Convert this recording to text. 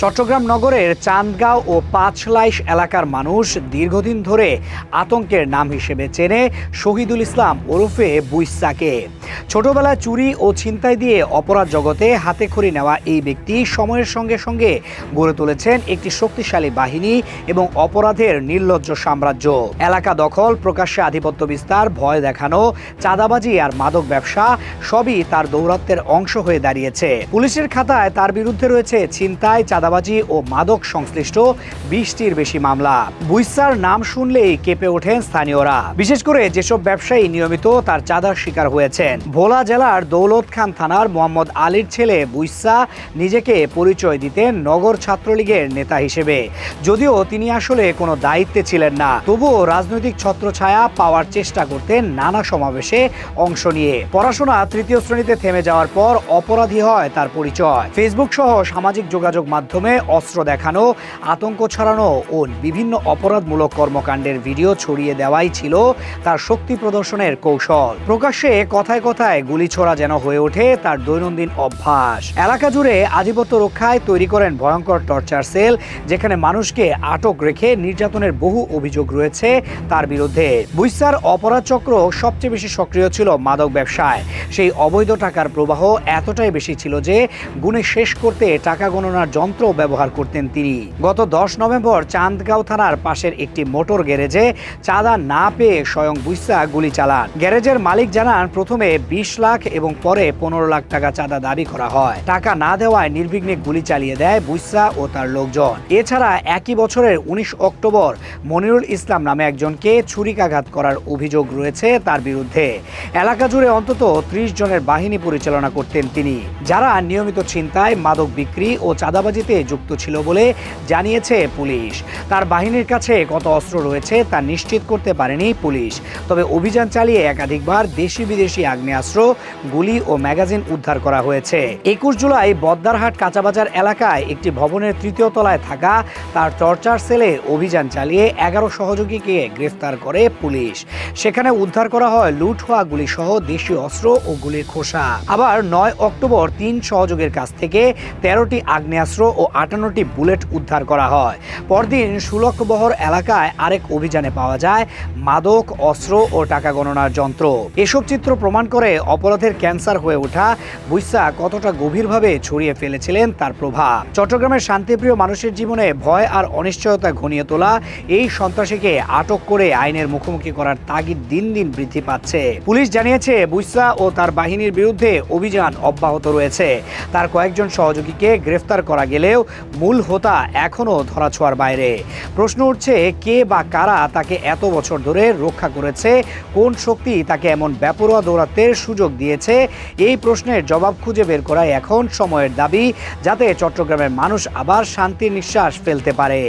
চট্টগ্রাম নগরের চান্দগাঁও ও পাঁচলাইশ এলাকার মানুষ দীর্ঘদিন ধরে আতঙ্কের নাম হিসেবে চেনে শহীদুল ইসলাম ওরফে বুইসাকে। ছোটবেলায় চুরি ও ছিনতাই দিয়ে অপরাধ জগতে হাতে খড়ি নেওয়া এই ব্যক্তি সময়ের সঙ্গে সঙ্গে গড়ে তুলেছেন একটি শক্তিশালী বাহিনী এবং অপরাধের নির্লজ্জ সাম্রাজ্য। এলাকা দখল, প্রকাশ্যে আধিপত্য বিস্তার, ভয় দেখানো, চাঁদাবাজি আর মাদক ব্যবসা সবই তার দৌরাত্বের অংশ হয়ে দাঁড়িয়েছে। পুলিশের খাতায় তার বিরুদ্ধে রয়েছে ছিনতাই চাঁদাবাজি ও মাদক সংশ্লিষ্ট বিশটির বেশি মামলা। বুইসার নাম শুনলেই কেঁপে ওঠেন স্থানীয়রা। বিশেষ করে যেসব ব্যবসায়ী নিয়মিত তার চাঁদার শিকার হয়েছেন। ভোলা জেলার দৌলত খান থানার মোহাম্মদ আলীর ছেলে বুইসা নিজেকে পরিচয় দিতেন নগর ছাত্রলীগের নেতা হিসেবে। যদিও তিনি আসলে কোনো দায়িত্বে ছিলেন না। তবুও রাজনৈতিক ছত্রছায়া পাওয়ার চেষ্টা করতেন নানা সমাবেশে অংশ নিয়ে। পড়াশোনা তৃতীয় শ্রেণীতে থেমে যাওয়ার পর অপরাধী হয় তার পরিচয়। ফেসবুক সহ সামাজিক যোগাযোগ মাধ্যমে অস্ত্র দেখানো, আতঙ্ক ছড়ানো ও বিভিন্ন অপরাধমূলক কর্মকাণ্ডের ভিডিও ছড়িয়ে দেওয়াই ছিল তার শক্তি প্রদর্শনের কৌশল। প্রকাশ্যে কথায় কথায় গুলি ছোড়া যেন হয়ে ওঠে তার দৈনন্দিন অভ্যাস। এলাকা জুড়ে আধিপত্য রক্ষায় তৈরি করেন ভয়ঙ্কর টর্চার সেল, যেখানে মানুষকে আটক রেখে নির্যাতনের বহু অভিযোগ রয়েছে তার বিরুদ্ধে। বুইসার অপরাধ চক্র সবচেয়ে বেশি সক্রিয় ছিল মাদক ব্যবসায়। সেই অবৈধ টাকার প্রবাহ এতটাই বেশি ছিল যে, গুণে শেষ করতে টাকা গণনার যন্ত্র ব্যবহার করতেন তিনি। গত দশ নভেম্বর চান্দগাঁও থানার পাশের একটি মোটর গ্যারেজে চাঁদা না পেয়ে স্বয়ং বুইসা গুলি চালান। গ্যারেজের মালিক জানান, প্রথমে বিশ লাখ এবং পরে পনেরো লাখ টাকা চাঁদা দাবি করা হয়। টাকা না দেওয়ায় নির্বিঘ্নে গুলি চালিয়ে দেয় বুইসা ও তার লোকজন। এছাড়া একই বছরের উনিশ অক্টোবর মনিরুল ইসলাম নামে একজনকে ছুরিকাঘাত করার অভিযোগ রয়েছে তার বিরুদ্ধে। এলাকা জুড়ে অন্তত ত্রিশ জনের বাহিনী পরিচালনা করতেন তিনি, যারা নিয়মিত ছিনতাই, মাদক বিক্রি ও চাঁদাবাজিতে যুক্ত ছিল বলে জানিয়েছে পুলিশ। তার বাহিনীর কাছে কত অস্ত্র রয়েছে তা নিশ্চিত করতে পারেনি পুলিশ। তবে অভিযান চালিয়ে একাধিকবার দেশি বিদেশি আগ্নেয়াস্ত্র, গুলি ও ম্যাগাজিন উদ্ধার করা হয়েছে। একুশ জুলাই বদ্দারহাট কাঁচাবাজার এলাকায় একটি ভবনের তৃতীয় তলায় থাকা তার টর্চার সেলে অভিযান চালিয়ে এগারো সহযোগীকে গ্রেফতার করে পুলিশ। সেখানে উদ্ধার করা হয় লুট হওয়া গুলি সহ দেশীয় অস্ত্র ও গুলির খোসা। আবার নয় অক্টোবর তিন সহযোগের কাছ থেকে তেরোটি আগ্নেয়াস্ত্র ও আটান্নটি বুলেট উদ্ধার করা হয়। পরদিন সুলকবহর এলাকায় আরেক অভিযানে পাওয়া যায় মাদক, অস্ত্র ও টাকা গণনার যন্ত্র। এসব চিত্র প্রমাণ করে অপরাধের ক্যান্সার হয়ে ওঠা বুইসা কতটা গভীরভাবে ছড়িয়ে ফেলেছিলেন তার প্রভাব। চট্টগ্রামের শান্তিপ্রিয় মানুষের জীবনে ভয় আর অনিশ্চয়তা ঘনিয়ে তোলা এই সন্ত্রাসীকে আটক করে আইনের মুখোমুখি করার তাগিদ দিন দিন বৃদ্ধি পাচ্ছে। পুলিশ জানিয়েছে, বুইসা ও তার বাহিনীর বিরুদ্ধে অভিযান অব্যাহত রয়েছে। তার কয়েকজন সহযোগীকে গ্রেফতার করা গেলেও মূল হোতা এখনও ধরাছোয়ার বাইরে। প্রশ্ন উঠছে, কে বা কারা তাকে এত বছর ধরে রক্ষা করেছে? কোন শক্তি তাকে এমন ব্যাপরোয়া দৌরাত্মের সুযোগ দিয়েছে? এই প্রশ্নের জবাব খুঁজে বের করাই এখন সময়ের দাবি, যাতে চট্টগ্রামের মানুষ আবার শান্তির নিঃশ্বাস ফেলতে পারে।